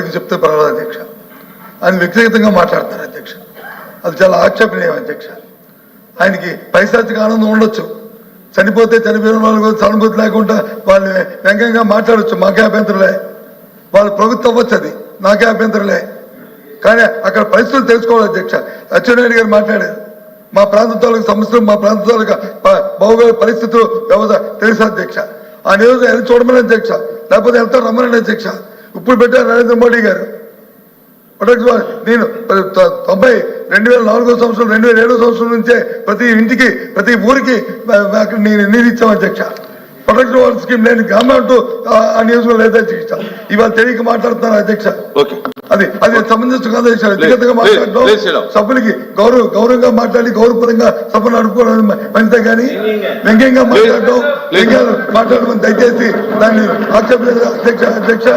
వాళ్ళకి చెప్తే పర్వాలేదు అధ్యక్ష. ఆయన వ్యక్తిగతంగా మాట్లాడతారు అధ్యక్ష. అది చాలా ఆక్షేపణీయం అధ్యక్ష. ఆయనకి పైశాచిక ఆనందం ఉండొచ్చు. చనిపోతే చనిపోయిన వాళ్ళు సానుభూతి లేకుండా వాళ్ళు వ్యంగ్యంగా మాట్లాడొచ్చు. మాకే అభ్యంతరులే. వాళ్ళు ప్రభుత్వం అవ్వచ్చు అది. నాకే అభ్యంతరులే. కానీ అక్కడ పరిస్థితులు తెలుసుకోవాలి అధ్యక్ష. అచ్చెన్నాయుడు గారు మాట్లాడారు. మా ప్రాంత తాలూకు సమస్యలు మా ప్రాంత తాలూకా భౌగోళిక పరిస్థితులు వ్యవస్థ తెలుసు అధ్యక్ష? ఆ నియోజకవర్గం చూడమని అధ్యక్ష? లేకపోతే వెళ్తారు రమ్మని అధ్యక్ష. ఇప్పుడు పెట్టారు నరేంద్ర మోడీ గారు. నేను తొంభై రెండు వేల నాలుగో సంవత్సరం రెండు వేల ఏడో సంవత్సరం నుంచే ప్రతి ఇంటికి ప్రతి ఊరికి అక్కడ నేను నీరు ఇచ్చాం అధ్యక్ష. ప్రొటెక్ట్ వాల్ స్కీమ్ లేని గవర్నమెంట్ ఆ నియోజకవర్గం లేదా అధ్యక్ష. ఇవాళ తెలియక మాట్లాడుతున్నారు అధ్యక్ష. అది అది సమంజసం కాదు అధ్యక్ష వ్యక్తిగతంగా మాట్లాడడం. సభ్యులకి గౌరవ గౌరవంగా మాట్లాడి గౌరవపరంగా సభను నడుపుకోవడం మంచిదే కానీ వ్యంగ్యంగా మాట్లాడడం. వ్యంగ్యాలు మాట్లాడడం దయచేసి దాన్ని ఆక్షేపలేదు అధ్యక్ష అధ్యక్ష.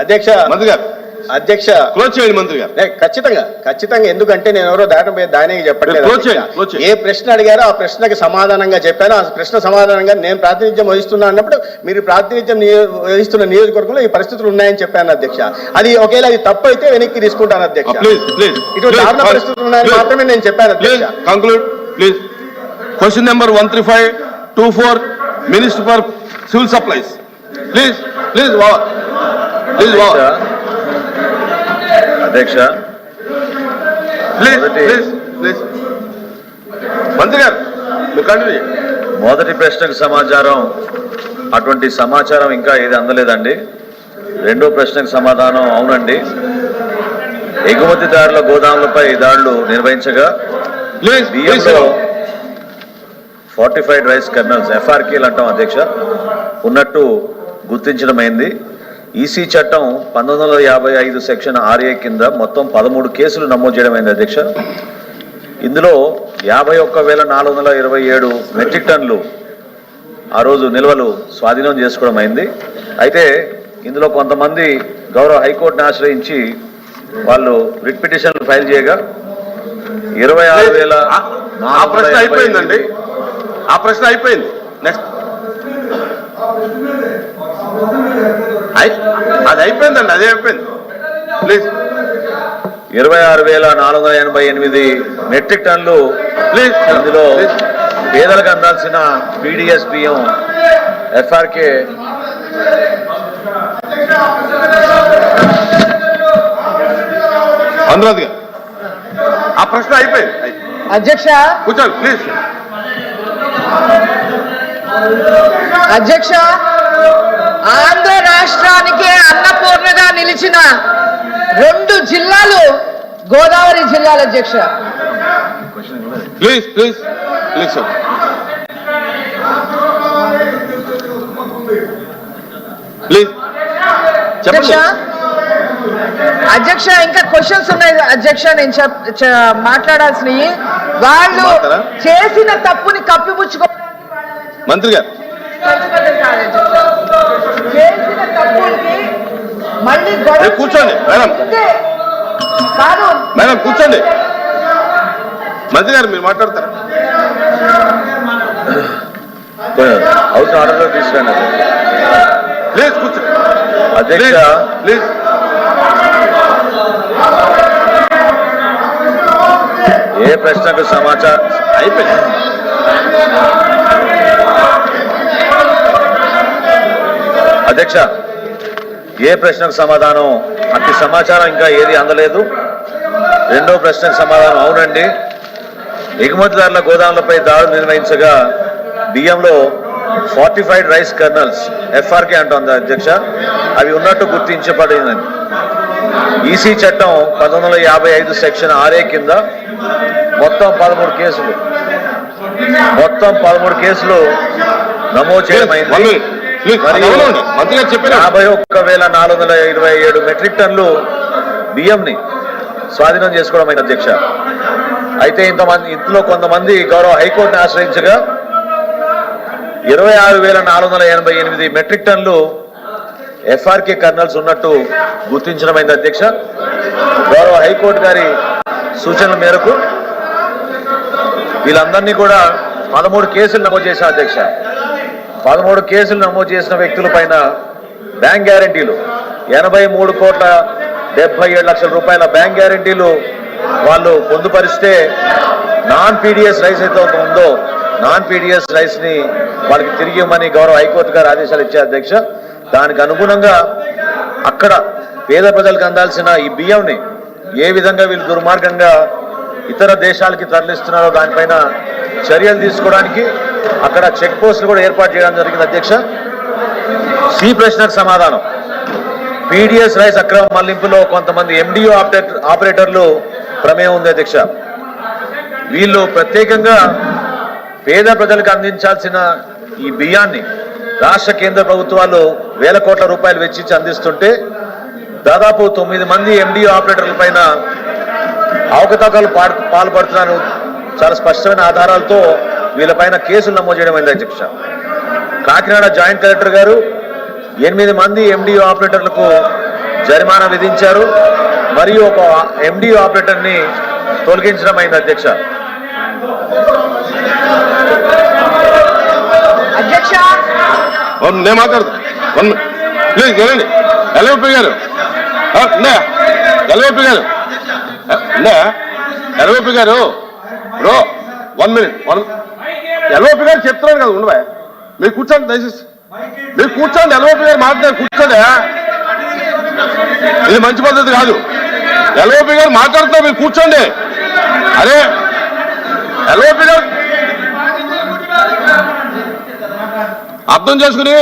అధ్యక్ష మంత్రి గారు అధ్యక్ష క్లోజ్ చేయండి మంత్రి గారు ఖచ్చితంగా ఖచ్చితంగా. ఎందుకంటే నేను ఎవరో దాటపోయి దానికి చెప్పట్లేదు. ఏ ప్రశ్న అడిగారో ఆ ప్రశ్నకి సమాధానంగా చెప్పాను. ఆ ప్రశ్న సమాధానంగా నేను ప్రాతినిధ్యం వహిస్తున్నా అన్నప్పుడు మీరు ప్రాతినిధ్యం వహిస్తున్న నియోజకవర్గంలో ఈ పరిస్థితులు ఉన్నాయని చెప్పాను అధ్యక్ష. అది ఒకవేళ అది తప్పు అయితే వెనక్కి తీసుకుంటాను అధ్యక్ష. ప్లీజ్ ఇటువంటి దారుణ పరిస్థితులు ఉన్నాయని మాత్రమే నేను చెప్పాను అధ్యక్ష. Conclude please question number one three five two four minister for civil supplies please please please అధ్యక్ష. ప్లీజ్ మొదటి- ప్లీజ్ ప్లీజ్. మంత్రి గారు మీరు కంటిన్యూ మొదటి ప్రశ్నకు సమాచారం అటువంటి సమాచారం ఇంకా ఏది అందలేదండి. రెండో ప్రశ్నకు సమాధానం అవునండి. ఎగుమతిదారుల గోదాములపై దాడులు నిర్వహించగా బియ్యంలో ఫార్టిఫైడ్ రైస్ కర్నల్స్ ఎఫ్ఆర్కేలు అంటాం అధ్యక్ష ఉన్నట్టు గుర్తించడమైంది ఈసీ చట్టం పంతొమ్మిది వందల యాభై ఐదు సెక్షన్ ఆర్ఏ కింద మొత్తం పదమూడు కేసులు నమోదు చేయడమైంది అధ్యక్ష. ఇందులో యాభై ఒక్క వేల నాలుగు వందల ఇరవై ఏడు మెట్రిక్ టన్నులు ఆ రోజు నిల్వలు స్వాధీనం చేసుకోవడం అయింది. అయితే ఇందులో కొంతమంది గౌరవ హైకోర్టును ఆశ్రయించి వాళ్ళు రిట్ పిటిషన్లు ఫైల్ చేయగా ఇరవై ఆరు వేల ప్రశ్న అయిపోయిందండి. ఆ ప్రశ్న అయిపోయింది. నెక్స్ట్. అది అయిపోయిందండి అదే అయిపోయింది. ప్లీజ్ ఇరవై ఆరు వేల నాలుగు వందల ఎనభై ఎనిమిది మెట్రిక్ టన్నులు ప్లీజ్ ఇందులో ప్లీజ్ పేదలకు అందాల్సిన పీడిఎస్ బియ్యం ఎఫ్ఆర్కే అనురాధ్ ఆ ప్రశ్న అయిపోయింది. అయి- అధ్యక్ష. కూర్చోండి ప్లీజ్ అధ్యక్ష. ఆంధ్ర రాష్ట్రానికి అన్నపూర్ణగా నిలిచిన రెండు జిల్లాలు గోదావరి జిల్లాల అధ్యక్ష. ప్లీజ్ ప్లీజ్ ప్లీజ్ ప్లీజ్ అధ్యక్ష అధ్యక్ష ఇంకా క్వశ్చన్స్ ఉన్నాయి అధ్యక్ష నేను చెప్ మాట్లాడాల్సినవి. వాళ్ళు? చేసిన తప్పుని కప్పిపుచ్చుకోవడానికి మంత్రి గారు. మళ్ళీ కూర్చోండి, మేడం. కాదు. మేడం కూర్చోండి. మంత్రి గారు మీరు మాట్లాడతారా? హౌస్ ఆర్డర్లో తీసుకురండి. ప్లీజ్ కూర్చోండి అధ్యక్ష. ప్లీజ్. ఏ ప్రశ్నకు సమాచారం అయిపోయింది. అధ్యక్ష ఏ ప్రశ్నకు సమాధానం? అట్టి సమాచారం ఇంకా ఏది అందలేదు. రెండో ప్రశ్నకు సమాధానం అవునండి. ఎగుమతిదారుల గోదాములపై దాడులు నిర్వహించగా బియ్యంలో ఫార్టిఫైడ్ రైస్ కర్నల్స్ ఎఫ్ఆర్కే అంటోంది అధ్యక్ష. అవి ఉన్నట్టు గుర్తించబడిందని ఈసీ చట్టం పంతొమ్మిది వందల యాభై ఐదు సెక్షన్ ఆర్ఏ కింద మొత్తం పదమూడు కేసులు. మొత్తం పదమూడు కేసులు నమోదు చేయడమైంది యాభై ఒక్క వేల నాలుగు వందల ఇరవై ఏడు మెట్రిక్ టన్నులు బియ్యంని స్వాధీనం చేసుకోవడం అయింది అధ్యక్ష? అయితే ఇంతమంది ఇంట్లో కొంతమంది గౌరవ హైకోర్టుని ఆశ్రయించగా ఇరవై ఆరు వేల నాలుగు వందల ఎనభై ఎనిమిది మెట్రిక్ టన్నులు ఎఫ్ఆర్కే కర్నల్స్ ఉన్నట్టు గుర్తించడం అయింది అధ్యక్ష? గౌరవ హైకోర్టు గారి సూచనల మేరకు వీళ్ళందరినీ కూడా పదమూడు కేసులు నమోదు చేశాం అధ్యక్ష. పదమూడు కేసులు నమోదు చేసిన వ్యక్తుల పైన బ్యాంక్ గ్యారంటీలు. ఎనభై మూడు కోట్ల డెబ్బై ఏడు లక్షల రూపాయల బ్యాంక్ గ్యారంటీలు వాళ్ళు పొందుపరిస్తే నాన్ పీడిఎస్ రైస్ అయితే ఒక ఉందో నాన్ పీడిఎస్ రైస్ని వాళ్ళకి తిరిగి ఇవ్వమని గౌరవ హైకోర్టు గారు ఆదేశాలు ఇచ్చారు అధ్యక్ష. దానికి అనుగుణంగా అక్కడ పేద ప్రజలకు అందాల్సిన ఈ బియ్యంని ఏ విధంగా వీళ్ళు దుర్మార్గంగా ఇతర దేశాలకి తరలిస్తున్నారో దానిపైన చర్యలు తీసుకోవడానికి అక్కడ చెక్ పోస్టులు కూడా ఏర్పాటు చేయడం జరిగింది అధ్యక్ష. సి ప్రశ్నకు సమాధానం. పీడిఎస్ రైస్ అక్రమ మళ్ళింపులో కొంతమంది ఎండిఓ ఆపరేటర్ ఆపరేటర్లు ప్రమేయం ఉంది అధ్యక్ష. వీళ్ళు ప్రత్యేకంగా పేద ప్రజలకు అందించాల్సిన ఈ బియ్యాన్ని రాష్ట్ర కేంద్ర ప్రభుత్వాలు వేల కోట్ల రూపాయలు వెచ్చించి అందిస్తుంటే దాదాపు తొమ్మిది మంది ఎండిఓ ఆపరేటర్ల పైన అవకతవకలు పాల్పడుతున్నాను పాల్పడుతున్నారు చాలా స్పష్టమైన ఆధారాలతో వీళ్ళపైన కేసులు నమోదు చేయడం అయింది అధ్యక్ష కాకినాడ జాయింట్ కలెక్టర్ గారు ఎనిమిది మంది ఎండిఓ ఆపరేటర్లకు జరిమానా విధించారు. మరియు ఒక ఎండిఓ ఆపరేటర్ని తొలగించడం అయింది అధ్యక్ష. అధ్యక్ష. వన్ నేను ప్లీజ్ గారు. గారు. గారు. Bro one minute. One LOP గారు చెప్తున్నాను కదా ఉండవా? మీరు కూర్చోండి దయచేసి. మీరు కూర్చోండి ఎల్ఓపి గారు మాట్లాడారు కూర్చోండి. ఇది మంచి పద్ధతి కాదు. ఎల్ఓపి గారు మాట్లాడుతున్నారు మీరు కూర్చోండి. అరే ఎల్ఓపి గారు అర్థం చేసుకుని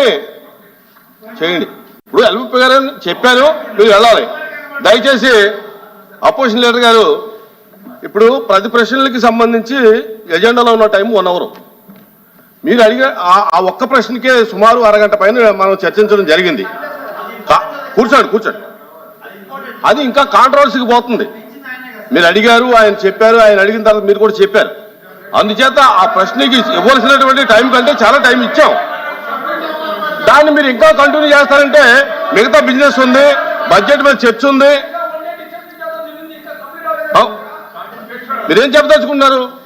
చేయండి. ఇప్పుడు ఎల్ఓపి గారు చెప్పారు మీరు వెళ్ళాలి. దయచేసి అపోజిషన్ లీడర్ గారు ఇప్పుడు ప్రతి ప్రశ్నలకి సంబంధించి ఎజెండాలో ఉన్న టైం వన్ అవర్. మీరు అడిగే ఆ- ఒక్క ప్రశ్నకే సుమారు అరగంట పైన మనం చర్చించడం జరిగింది. కూర్చోండి కూర్చోండి. అది ఇంకా కాంట్రవర్సీకి పోతుంది. మీరు అడిగారు ఆయన చెప్పారు ఆయన అడిగిన తర్వాత మీరు కూడా చెప్పారు. అందుచేత ఆ ప్రశ్నకి ఇవ్వాల్సినటువంటి టైం కంటే చాలా టైం ఇచ్చాం. దాన్ని మీరు ఇంకా కంటిన్యూ చేస్తారంటే మిగతా బిజినెస్ ఉంది బడ్జెట్ మీద చర్చ ఉంది. మీరేం చెప్పదలుచుకున్నారు?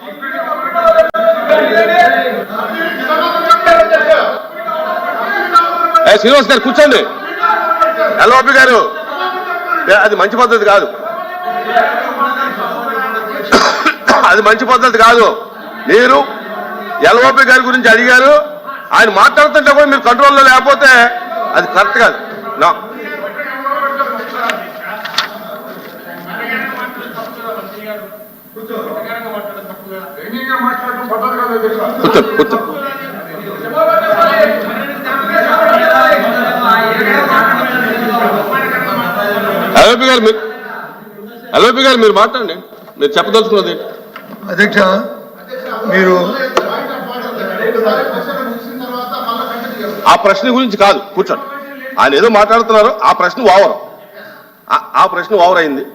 శ్రీనివాస్ గారు కూర్చోండి. ఎల్ఓపి గారు. అది మంచి పద్ధతి కాదు. అది మంచి పద్ధతి కాదు. మీరు ఎల్ఓపి గారి గురించి అడిగారు. ఆయన మాట్లాడుతుంటే కూడా మీరు కంట్రోల్లో లేకపోతే అది కరెక్ట్ కాదు. నా కూర్చో కూర్చో ఎల్ఓపి గారు మీరు ఎల్ఓపి గారు మీరు మాట్లాడండి. మీరు చెప్పదలుచుకున్నది? అధ్యక్ష మీరు ఆ ప్రశ్న గురించి కాదు కూర్చోండి. ఆయన ఏదో మాట్లాడుతున్నారు ఆ ప్రశ్న ఓవర్. ఆ- ఆ ప్రశ్న ఓవర్ అయింది.